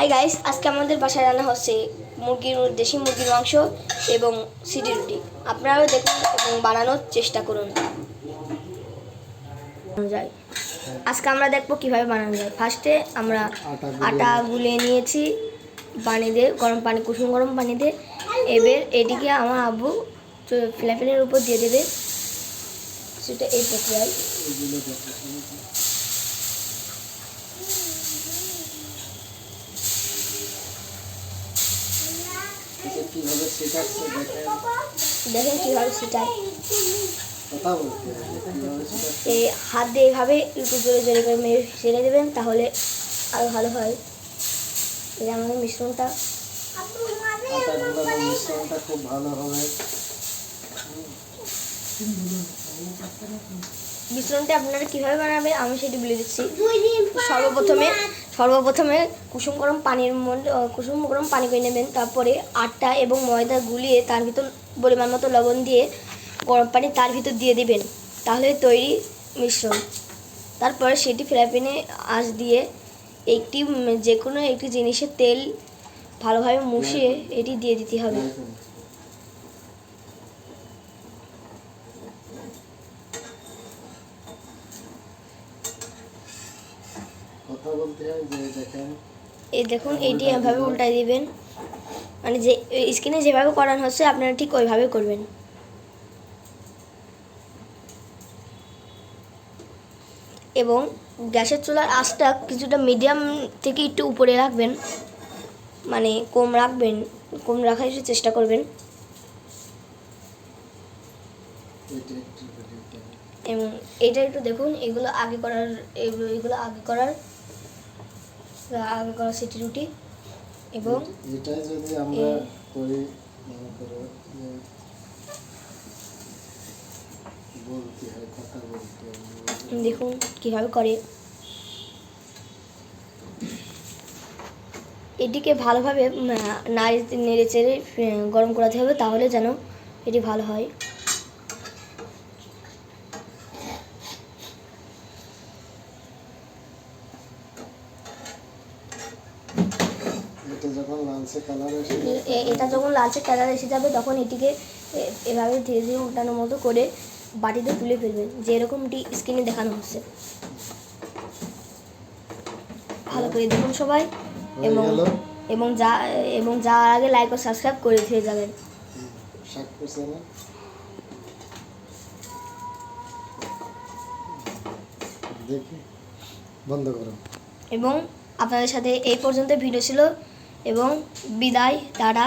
Hi guys আজকে আমাদের বাসায় রান্না হচ্ছে মুরগির দেশি মুরগির মাংস এবং সিটি রুটি। আপনারাও দেখুন এবং বানানোর চেষ্টা করুন। যায়। আজকে আমরা দেখব কীভাবে বানানো যায়। ফার্স্টে আমরা আটা গুলিয়ে নিয়েছি পানি দিয়ে গরম পানি কুসুম গরম পানি দিয়ে। এবার এটিকে আমার আব্বু ফ্লাইপ্যানের উপর দিয়ে দেবে। সেটা এই প্রক্রিয়ায়। দেখেন। কীভাবে সেটাই। এই হাত দিয়ে এভাবে একটু জোরে জোরে করে মেরে ছেড়ে দেবেন তাহলে আরও ভালো হয়। এই আমাদের মিশ্রণটা। মিশ্রণটা খুব ভালো হবে। মিশ্রণটা আপনারা কীভাবে বানাবেন আমি সেটি বলে দিচ্ছি। সর্বপ্রথমে সর্বপ্রথমে কুসুম গরম পানির মধ্যে কুসুম গরম পানি করে নেবেন। তারপরে আটা এবং ময়দা গুলিয়ে তার ভিতর পরিমাণ মতো লবণ দিয়ে গরম পানি তার ভিতর দিয়ে দিবেন। তাহলে তৈরি মিশ্রণ। তারপরে সেটি ফ্রাই প্যানে আঁচ দিয়ে একটি যে কোনো একটি জিনিসের তেল ভালোভাবে মুছিয়ে এটি দিয়ে দিতে হবে। কথা বলতে হয় যে দেখেন। এই দেখুন এইটি এভাবে উল্টাই দিবেন। মানে যে স্ক্রিনে যেভাবে করানো হচ্ছে আপনারা ঠিক ওইভাবে করবেন। এবং গ্যাসের চুলার আঁচটা কিছুটা মিডিয়াম থেকে একটু উপরে রাখবেন। মানে কম রাখবেন কম রাখার একটু চেষ্টা করবেন। এটা। এবং এটা একটু দেখুন এগুলো আগে করার এগুলো আগে করার আগে করা সিটি রুটি এবং এটাই যদি আমরা করি মনে করো যে বলতে কথা বলতে দেখুন কীভাবে করে। এটিকে ভালোভাবে নাড়ি নেড়ে চেড়ে গরম করাতে হবে তাহলে যেন এটি ভালো হয় এটা যখন লালচে কালার এসে এটা যখন লালচে কালার এসে যাবে তখন এটিকে এভাবে ধীরে ধীরে উল্টানোর মতো করে বাটিতে তুলে ফেলবেন যে এরকমটি স্ক্রিনে দেখানো হচ্ছে। ভালো করে দেখুন সবাই এবং এবং যা এবং যার আগে লাইক ও সাবস্ক্রাইব করে দিয়ে যাবেন। দেখি বন্ধ করো। এবং আপনাদের সাথে এই পর্যন্ত ভিডিও ছিল। এবং বিদায় টাটা